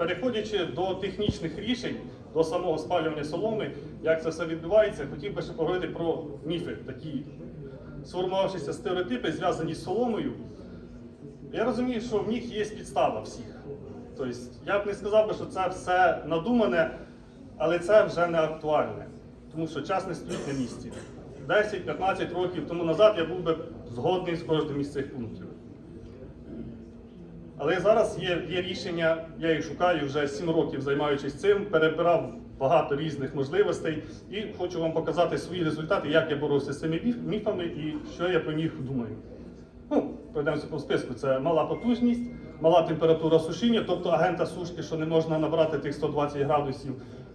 переходячи до технічних рішень, до самого спалювання соломи, як це все відбувається, хотів би ще поговорити про міфи, такі сформувавшися стереотипи, зв'язані з соломою. Я розумію, що в них є підстава всіх. Тобто, я б не сказав би, що це все надумане, але це вже не актуальне. Тому що час не стоїть на місці. 10-15 років тому назад я був би згодний з кожним із цих пунктів. Але зараз є, є рішення, я їх шукаю вже 7 років займаючись цим, перебирав багато різних можливостей і хочу вам показати свої результати, як я боровся з цими міфами і що я про них думаю. Ну, пройдемося по списку. Це мала потужність, мала температура сушіння, тобто агента сушки, що не можна набрати тих 120 градусів.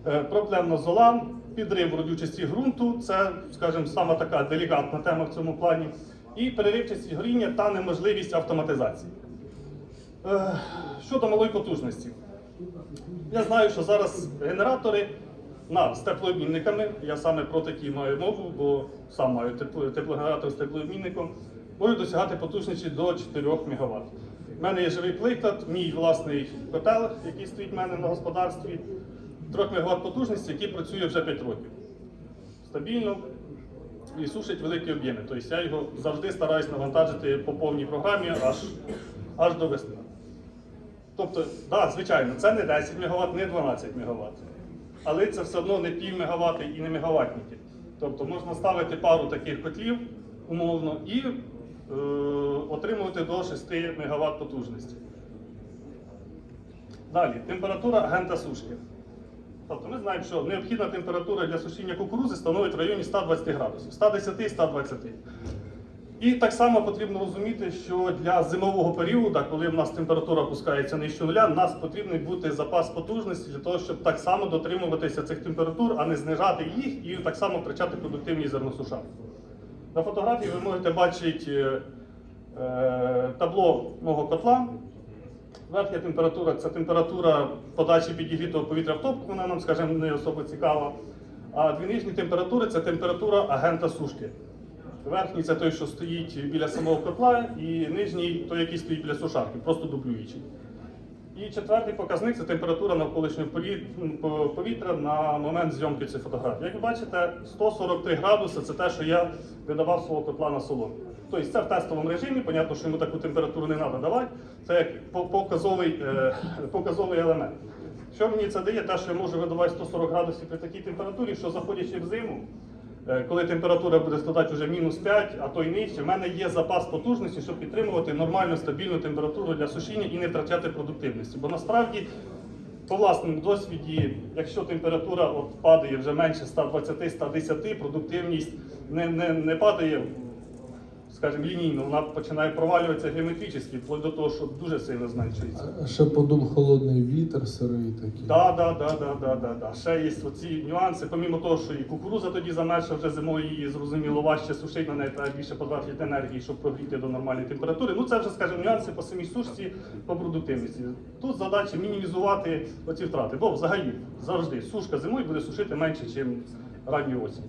Е, Проблемно зола, підрив родючості ґрунту, це, скажімо, сама така делікатна тема в цьому плані. І переривчість горіння та неможливість автоматизації. Е, Щодо малої потужності, я знаю, що зараз генератори на з теплообмінниками, я саме про такі маю мову, бо сам маю теплогенератор з теплообмінником, можуть досягати потужності до 4 МВт. У мене є живий приклад, мій власний котел, який стоїть в мене на господарстві, 3 МВт потужності, який працює вже 5 років. Стабільно і сушить великі об'єми. Тобто я його завжди стараюсь навантажити по повній програмі аж, аж до весни. Тобто, да, звичайно, це не 10 МВт, не 12 МВт. Але це все одно не пів мегаватти і не мегаваттники. Тобто можна ставити пару таких котлів умовно і е, отримувати до 6 МВт потужності. Далі, температура агента сушки. Тобто ми знаємо, що необхідна температура для сушіння кукурузи становить в районі 120 градусів, 110-120. І так само потрібно розуміти, що для зимового періоду, коли в нас температура опускається нижче нуля, в нас потрібний бути запас потужності для того, щоб так само дотримуватися цих температур, а не знижати їх і так само втрачати продуктивність зерносушарки. На фотографії ви можете бачити е, е, табло мого котла. Верхня температура це температура подачі підігрітого повітря в топку, вона нам, скажімо, не особо цікава. А дві нижні температури це температура агента сушки. Верхній це той, що стоїть біля самого котла, і нижній той, який стоїть біля сушарки, просто дублюючий. І четвертий показник це температура навколишнього по- повітря на момент зйомки цієї фотографії. Як ви бачите, 143 градуси це те, що я видавав свого котла на солому. Тобто це в тестовому режимі, понятно, що йому таку температуру не треба давати. Це як показовий, е, показовий елемент. Що мені це дає? Те, що я можу видавати 140 градусів при такій температурі, що заходячи в зиму, Коли температура буде складати вже мінус 5, а то й нижче, в мене є запас потужності, щоб підтримувати нормальну стабільну температуру для сушіння і не втрачати продуктивності. Бо насправді, по власному досвіді, якщо температура от падає вже менше 120-110, продуктивність не, не, не падає, скажімо, лінійно, вона починає провалюватися геометрично, вплоть до того, що дуже сильно зменшується. А Ще подув холодний вітер, сирий такий. Да, да, да, да, да, да, да. Ще є оці нюанси, помімо того, що і кукуруза тоді замерзла вже зимою, її зрозуміло важче сушити, на неї треба більше потратити енергії, щоб прогріти до нормальної температури. Ну це вже, скажімо, нюанси по самій сушці, по продуктивності. Тут задача мінімізувати оці втрати, бо взагалі завжди сушка зимою буде сушити менше, ніж ранньою осінь.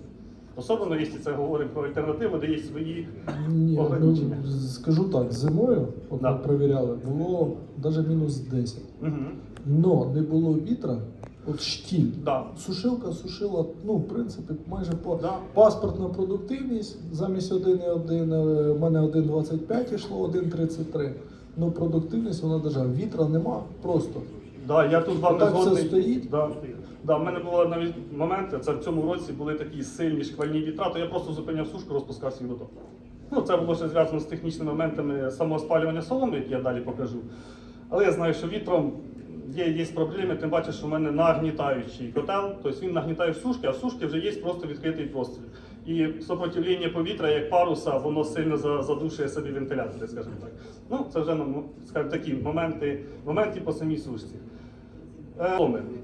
Особливо, якщо це говоримо про альтернативу, де є свої Ні, ограничення. ну, скажу так, зимою, от Да. ми перевіряли, було навіть мінус 10. Угу. Но не було вітра, от штіль. Да. Сушилка сушила, ну, в принципі, майже по Да. паспортна продуктивність замість 1,1, е, в мене 1,25 йшло, 1,33. Ну, продуктивність вона держава. Вітра нема просто. Да, я тут з вами Так це згодний. стоїть? Да. Да, в мене були навіть моменти, це в цьому році були такі сильні шквальні вітра, то я просто зупиняв сушку, розпускав свій доток. Ну, це було ще зв'язано з технічними моментами самого спалювання соломи, які я далі покажу. Але я знаю, що вітром є, є проблеми, тим паче, що в мене нагнітаючий котел, тобто він нагнітає в сушки, а в сушки вже є просто відкритий простір. І сопротивлення повітря, як паруса, воно сильно задушує собі вентилятори, скажімо так. Ну, це вже скажімо, такі моменти, моменти по самій сушці. Е, соломи.